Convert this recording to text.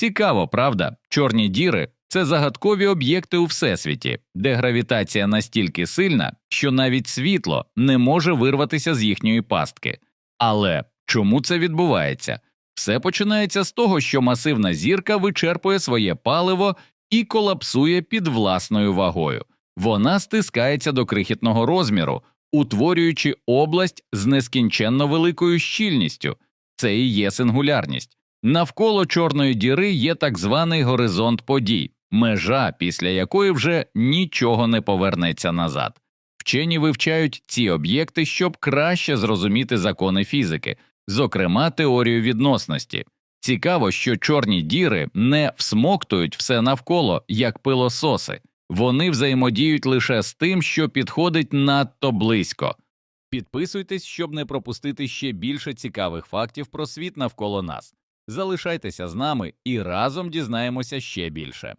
Цікаво, правда? Чорні діри це загадкові об'єкти у всесвіті, де гравітація настільки сильна, що навіть світло не може вирватися з їхньої пастки. Але чому це відбувається? Все починається з того, що масивна зірка вичерпує своє паливо і колапсує під власною вагою. Вона стискається до крихітного розміру, утворюючи область з нескінченно великою щільністю. Це і є сингулярність. Навколо чорної діри є так званий горизонт подій, межа, після якої вже нічого не повернеться назад. Вчені вивчають ці об'єкти, щоб краще зрозуміти закони фізики, зокрема теорію відносності. Цікаво, що чорні діри не всмоктують все навколо, як пилососи, вони взаємодіють лише з тим, що підходить надто близько. Підписуйтесь, щоб не пропустити ще більше цікавих фактів про світ навколо нас. Залишайтеся з нами і разом дізнаємося ще більше.